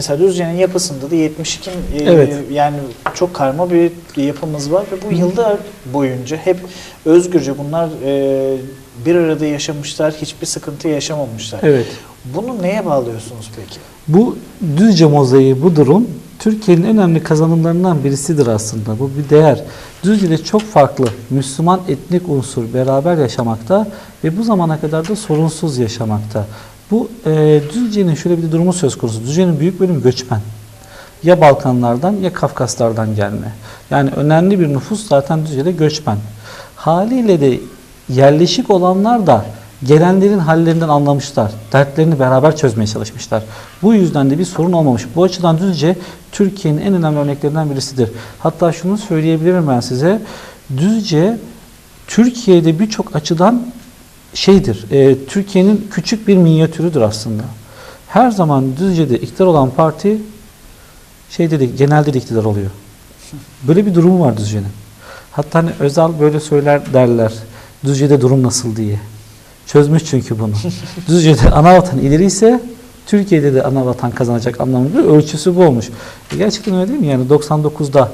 Mesela Düzce'nin yapısında da 72 e, Evet. yani çok karma bir yapımız var ve bu yıllar boyunca hep özgürce bunlar e, bir arada yaşamışlar, hiçbir sıkıntı yaşamamışlar. Evet. Bunu neye bağlıyorsunuz peki? Bu Düzce mozaiği, bu durum Türkiye'nin en önemli kazanımlarından birisidir aslında. Bu bir değer. Düzce'de çok farklı Müslüman etnik unsur beraber yaşamakta ve bu zamana kadar da sorunsuz yaşamakta. Bu e, Düzce'nin şöyle bir durumu söz konusu. Düzce'nin büyük bölümü göçmen. Ya Balkanlardan ya Kafkaslardan gelme. Yani önemli bir nüfus zaten Düzce'de göçmen. Haliyle de yerleşik olanlar da gelenlerin hallerinden anlamışlar. Dertlerini beraber çözmeye çalışmışlar. Bu yüzden de bir sorun olmamış. Bu açıdan Düzce Türkiye'nin en önemli örneklerinden birisidir. Hatta şunu söyleyebilirim ben size. Düzce Türkiye'de birçok açıdan şeydir. e, Türkiye'nin küçük bir minyatürüdür aslında. Her zaman Düzce'de iktidar olan parti şeyde de genelde de iktidar oluyor. Böyle bir durumu var Düzce'nin. Hatta hani Özal böyle söyler derler. Düzce'de durum nasıl diye. Çözmüş çünkü bunu. Düzce'de ana vatan ileri ise Türkiye'de de ana vatan kazanacak anlamında bir ölçüsü bu olmuş. E gerçekten öyle değil mi? Yani 99'da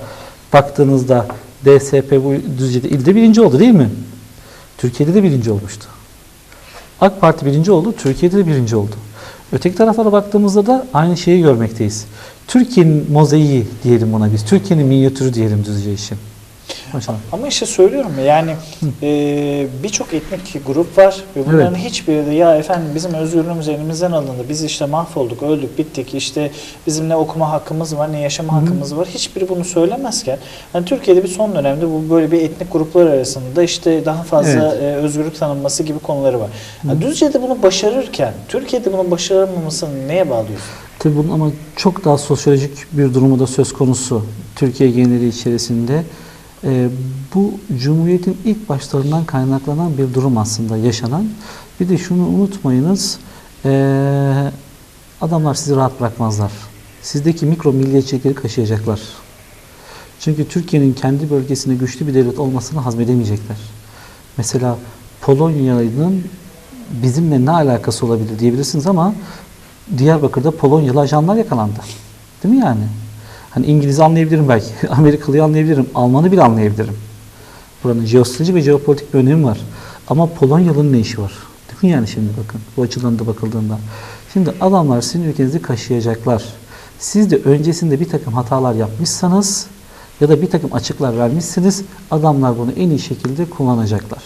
baktığınızda DSP bu Düzce'de ilde birinci oldu değil mi? Türkiye'de de birinci olmuştu. AK Parti birinci oldu, Türkiye'de de birinci oldu. Öteki taraflara baktığımızda da aynı şeyi görmekteyiz. Türkiye'nin mozaiği diyelim buna biz. Türkiye'nin minyatürü diyelim Düzce için. Maşallah. Ama işte söylüyorum ya yani e, birçok etnik grup var ve bunların hiçbiri de ya efendim bizim özgürlüğümüz elimizden alındı. Biz işte mahvolduk, öldük, bittik. İşte bizim ne okuma hakkımız var ne yaşama hakkımız var. Hiçbiri bunu söylemezken hani Türkiye'de bir son dönemde bu böyle bir etnik gruplar arasında işte daha fazla Evet. e, özgürlük tanınması gibi konuları var. Ya Düzce'de bunu başarırken Türkiye'de bunu başaramamasını neye bağlıyorsun? Tabii bunun ama çok daha sosyolojik bir durumu da söz konusu Türkiye geneli içerisinde. Ee, bu Cumhuriyet'in ilk başlarından kaynaklanan bir durum aslında yaşanan. Bir de şunu unutmayınız, ee, adamlar sizi rahat bırakmazlar. Sizdeki mikro milliyetçilikleri kaşıyacaklar. Çünkü Türkiye'nin kendi bölgesinde güçlü bir devlet olmasını hazmedemeyecekler. Mesela Polonya'nın bizimle ne alakası olabilir diyebilirsiniz ama Diyarbakır'da Polonyalı ajanlar yakalandı. Değil mi yani? Hani İngiliz'i anlayabilirim belki, Amerikalı'yı anlayabilirim, Alman'ı bile anlayabilirim. Buranın jeostratejik ve jeopolitik bir önemi var. Ama Polonyalı'nın ne işi var? Değil yani şimdi bakın, bu açıdan da bakıldığında. Şimdi adamlar sizin ülkenizi kaşıyacaklar. Siz de öncesinde bir takım hatalar yapmışsanız ya da bir takım açıklar vermişsiniz, adamlar bunu en iyi şekilde kullanacaklar.